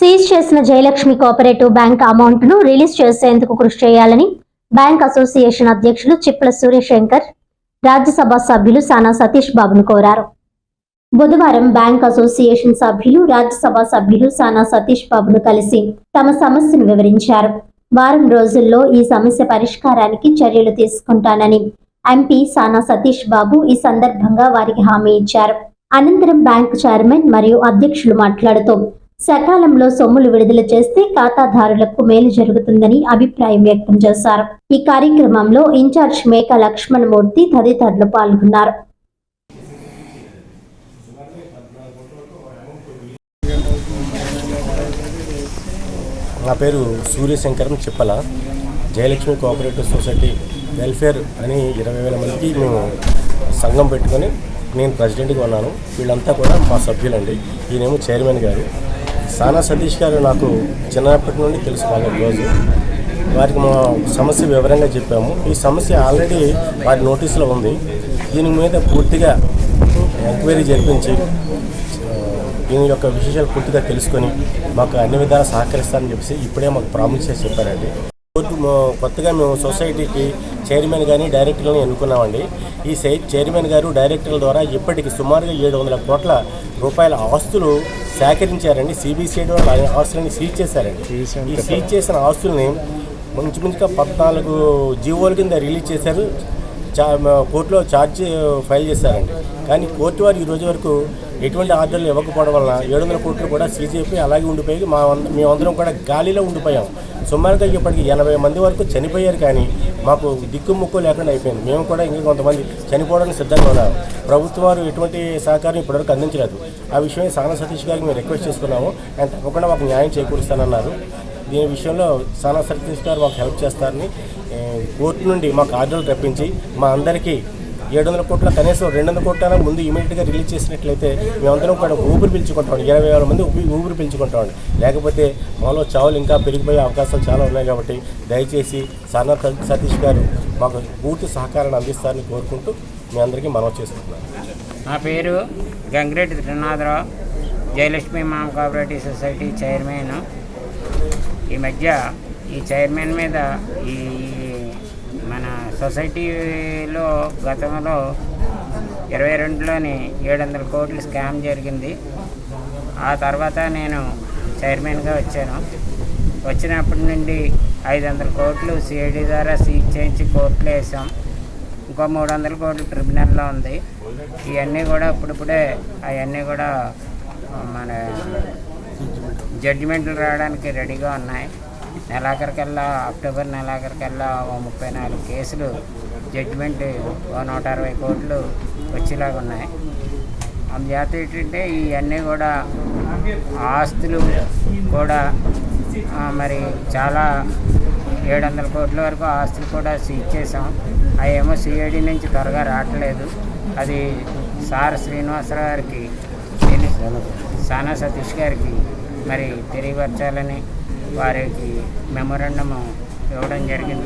Seize చేసిన Jayalakshmi cooperative bank అమౌంట్ను release చేసేందుకు కృషి చేయాలని బ్యాంక్ అసోసియేషన్ అధ్యక్షులు చిప్ల సూర్యశంకర్ రాజ్యసభ సభ్యులు సానా సతీష్ బాబును కోరారు. బుధవారం బ్యాంక్ అసోసియేషన్ సభ్యులు రాజ్యసభ సభ్యులు సానా సతీష్ బాబును కలిసి తమ సమస్యను వివరించారు. వారం రోజుల్లో ఈ సమస్య పరిష్కారానికి చర్యలు తీసుకుంటానని ఎంపీ సానా సతీష్ బాబు ఈ సందర్భంగా వారికి హామీ ఇచ్చారు. అనంతరం బ్యాంకు చైర్మన్ మరియు అధ్యక్షులు మాట్లాడుతూ సకాలంలో సొమ్ములు విడుదల చేస్తే ఖాతాదారులకు మేలు జరుగుతుందని అభిప్రాయం వ్యక్తం చేశారు. ఈ కార్యక్రమంలో ఇన్ఛార్జ్ మేక లక్ష్మణమూర్తి తదితరులు పాల్గొన్నారు. నా పేరు సూర్యశంకరం చెప్పల. జయలక్ష్మి కోఆపరేటివ్ సొసైటీ వెల్ఫేర్ అని ఇరవై వేల మందికి మేము సంఘం పెట్టుకొని నేను ప్రెసిడెంట్గా ఉన్నాను. వీళ్ళంతా కూడా మా సభ్యులండి. ఈయనేమో చైర్మన్ గారు. సానా సతీష్ గారు నాకు చిన్నప్పటి నుండి తెలుసు బాగా రోజు. వారికి మా సమస్య వివరంగా చెప్పాము. ఈ సమస్య ఆల్రెడీ వారి నోటీసులో ఉంది. దీని మీద పూర్తిగా ఎంక్వైరీ జరిపించి దీని యొక్క విశేషాలు పూర్తిగా తెలుసుకొని మాకు అన్ని విధాలు సహకరిస్తారని చెప్పేసి ఇప్పుడే మాకు ప్రామిస్ చేసి చెప్పారండి. కొత్తగా మేము సొసైటీకి చైర్మన్ కానీ డైరెక్టర్లను ఎన్నుకున్నామండి. ఈ సై- చైర్మన్ గారు డైరెక్టర్ల ద్వారా ఇప్పటికి సుమారుగా ఏడు వందల కోట్ల రూపాయల ఆస్తులు సేకరించారండి. సిబిసిఐడి వాళ్ళు ఆస్తులని సీజ్ చేశారండి. ఈ సీజ్ చేసిన ఆస్తుల్ని ముంచుమించుగా పద్నాలుగు జీవోల కింద రిలీజ్ చేశారు. కోర్టులో ఛార్జ్ ఫైల్ చేశారండి. కానీ కోర్టు వారు ఈ రోజు వరకు ఎటువంటి ఆర్డర్లు ఇవ్వకపోవడం వలన ఏడు వందల కోట్లు కూడా సీజ్ అయిపోయి అలాగే ఉండిపోయి మా మేమందరం కూడా గాలిలో ఉండిపోయాం. సుమారుగా ఇప్పటికి ఎనభై మంది వరకు చనిపోయారు కానీ మాకు దిక్కుముక్కు లేకుండా అయిపోయింది. మేము కూడా ఇంకా కొంతమంది చనిపోవడానికి సిద్ధంగా ఉన్నారు ప్రభుత్వం వారు ఎటువంటి సహకారం ఇప్పటివరకు అందించలేదు. ఆ విషయమే సానా సతీష్ గారికి మేము రిక్వెస్ట్ చేసుకున్నాము. ఆయన తప్పకుండా మాకు న్యాయం చేకూరుస్తానన్నారు. దీని విషయంలో సానా సతీష్ గారు మాకు హెల్ప్ చేస్తారని కోర్టు నుండి మాకు ఆర్డర్లు రప్పించి మా అందరికీ ఏడు వందల కోట్ల కనీసం రెండు వందల కోట్ల ముందు ఇమీడియట్గా రిలీజ్ చేసినట్లయితే మేమందరం కూడా ఊపిరి పీల్చుకుంటాం ఇరవై వేల మంది ఊపిరి పీల్చుకుంటాం లేకపోతే మాలో చావులు ఇంకా పెరిగిపోయే అవకాశాలు చాలా ఉన్నాయి కాబట్టి దయచేసి సానా సతీష్ గారు మాకు పూర్తి సహకారాన్ని అందిస్తారని కోరుకుంటూ మీ అందరికీ మనవి చేసుకుంటున్నాను. నా పేరు గంగిరెడ్డి త్రినాథరావు జయలక్ష్మి మామ కోఆపరేటివ్ సొసైటీ చైర్మన్. ఈ మధ్య ఈ చైర్మన్ మీద ఈ మన సొసైటీలో గతంలో ఇరవై రెండులోని ఏడు వందల కోట్లు స్కామ్ జరిగింది. ఆ తర్వాత నేను చైర్మన్గా వచ్చాను. వచ్చినప్పటి నుండి ఐదు వందల కోట్లు సిఐడి ద్వారా సీజ్ చేయించి కోర్టులో వేసాం ఇంకో మూడు వందల కోట్లు ట్రిబ్యునల్లో ఉంది. ఇవన్నీ కూడా ఇప్పుడిప్పుడే అవన్నీ కూడా మన జడ్జిమెంట్లు రావడానికి రెడీగా ఉన్నాయి. నెలాఖరికల్లా అక్టోబర్ నెలాఖరికల్లా ఓ ముప్పై నాలుగు కేసులు జడ్జిమెంట్ ఓ నూట అరవై కోట్లు వచ్చేలాగా ఉన్నాయి అందుచేత ఏంటంటే ఇవన్నీ కూడా ఆస్తులు కూడా మరి చాలా ఏడు వందల కోట్ల వరకు ఆస్తులు కూడా సీజ్ చేసాం అవేమో సిఐడి నుంచి త్వరగా రావట్లేదు. అది సార్ శ్రీనివాసరావు గారికి తెలి- సానా సతీష్ గారికి మరి తెలియపరచాలని వారికి మెమోరండము ఇవ్వడం జరిగింది.